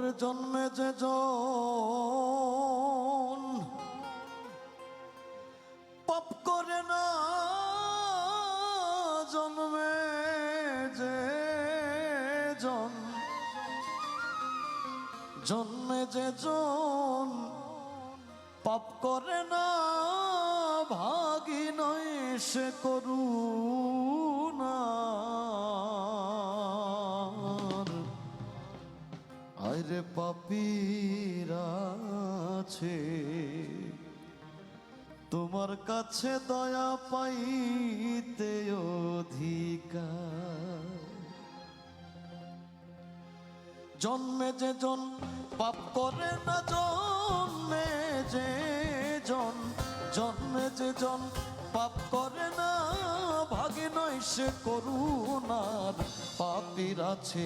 ওর জন্মে যে জন পাপ করে না জন্মে যে জন। জন্মে যে জন পাপ করে না, ভাগি নয় সে করুণা। আরে পাপিরা আছে। তোমার কাছে দয়া পাইতে অধিকার। জন্মে যে জন, পাপ করে না জন্মে যে জন। জন্মে যে জন, পাপ করে না ভাগে নয় সে করুণার পাপির আছে।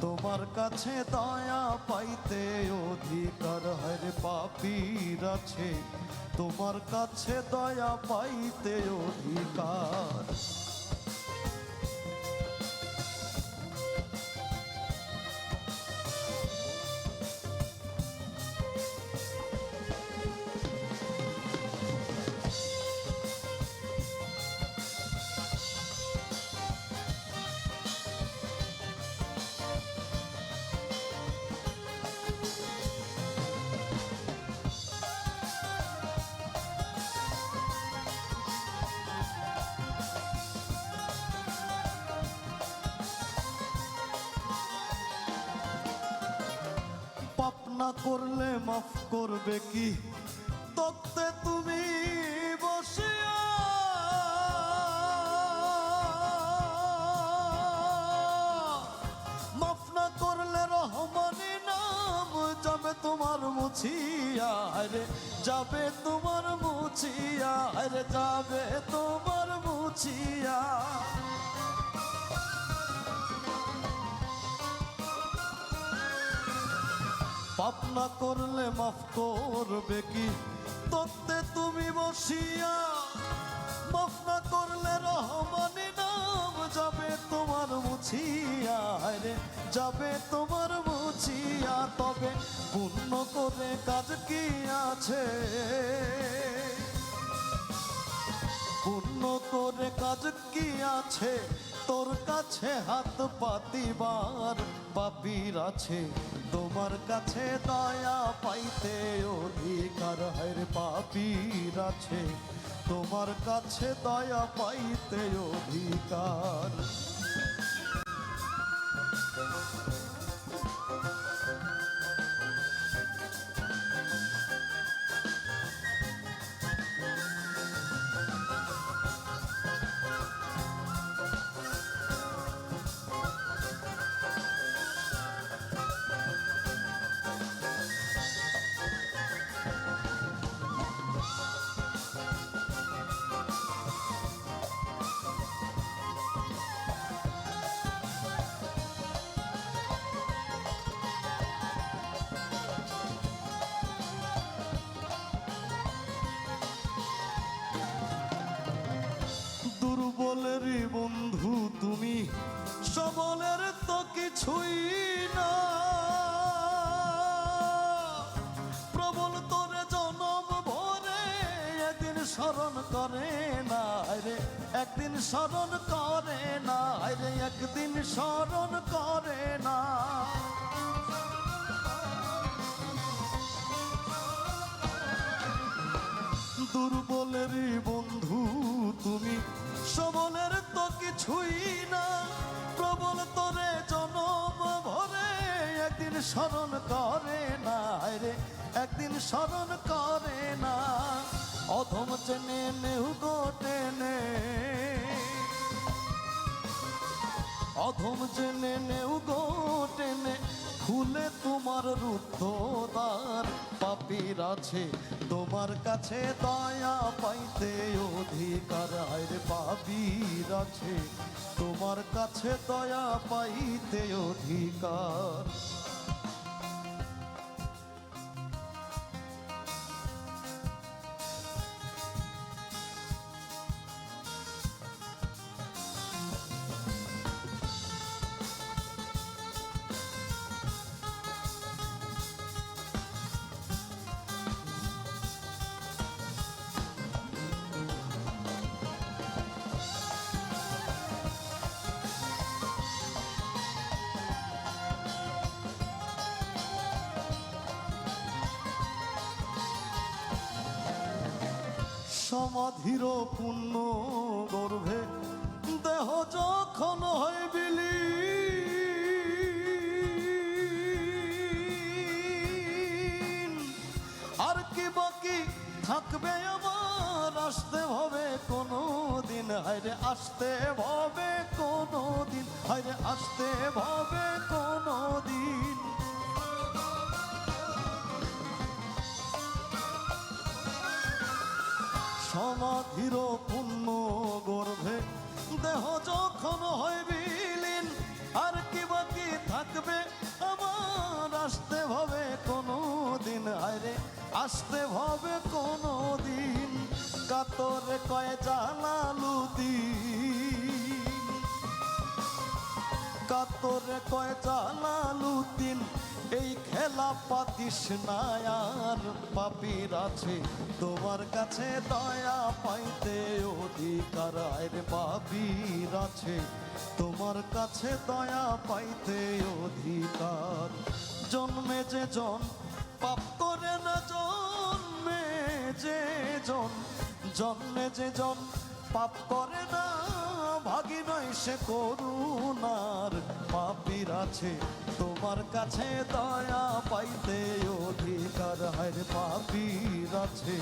তোমার কাছে দয়া পাইতে অধিকার হরে পাপির আছে। তোমার কাছে দয়া পাইতে অধিকার। না করলে মাফ করবে কি? তক্তে তুমি বসিয়া মাফ না করলে রহমানি নাম যাবে তোমার মুছিয়া, আরে যাবে তোমার মুছিয়া, আরে যাবে তোমার মুছিয়া। পাপ না করলে মাফ করবে কি? তত্ত্বে তুমি বসিয়া মাফ না করলে রহমানি নাম যাবে তোমার মুছিয়া রে, যাবে তোমার মুছিয়া, তবে পূর্ণ করে কাজ কি আছে? পূর্ণ করে কাজ কি আছে? তোর কাছে হাত পাতিবার পাপির আছে। তোমার কাছে দয়া পাইতে অধিকার হের পাপির আছে। তোমার কাছে দয়া পাইতে অধিকার। কিছুই না। প্রবল তোরে জনম ভরে, একদিন স্মরণ করে না রে, একদিন স্মরণ করে না রে, একদিন স্মরণ করে না দুর্বলেরই বন্ধু তুমি, সবলের তো কিছুই না, প্রবল তোরে স্মরণ করে না রে, একদিন স্মরণ করে না। অধম চেনে নেউ গো টেনে। অধম চেনে নেউ গো টেনে খুলে তোমার রুদ্ধদ্বার। পাপির আছে, তোমার কাছে দয়া পাইতে অধিকার। আরে পাপির আছে, তোমার কাছে দয়া পাইতে অধিকার। সমাধির পুণ্য গর্ভে দেহ যখন হয় বিলি। আর কি বাকি থাকবে আমার? আসতে হবে কোনো দিন হায়রে, আসতে হবে কোনো দিন হায়রে, আসতে হবে কোনো দিন সমাধির পুণ্য গর্ভে, দেহ যখন হয় বিলীন, আর কি বাকি থাকবে? আমার আসতে হবে কোনো দিন আরে আসতে হবে কোনো দিন কাতরে কয় জানালু দিন। কাতরে কয় জানালু দিন। এই খেলা পাতিস না আর, পাপির আছে। তোমার কাছে দয়া পাইতে অধিকার আরে পাপির আছে। তোমার কাছে দয়া পাইতে অধিকার। জন্মে যে জন, পাপ করে না জন্মে যে জন। জন্মে যে জন, পাপ করে না ভাগি নয় সে করুণার পাপির আছে। তোমার কাছে দয়া পাইতে অধিকার হায় পাপির আছে।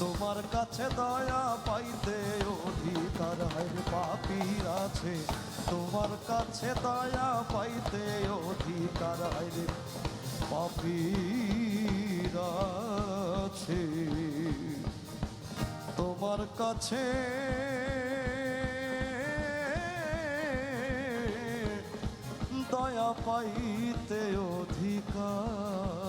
তোমার কাছে দয়া পাইতে অধিকার হায় পাপির আছে। তোমার কাছে দয়া পাইতে অধিকার হায় পাপির আছে। তোমার কাছে পাইতে অধিকার।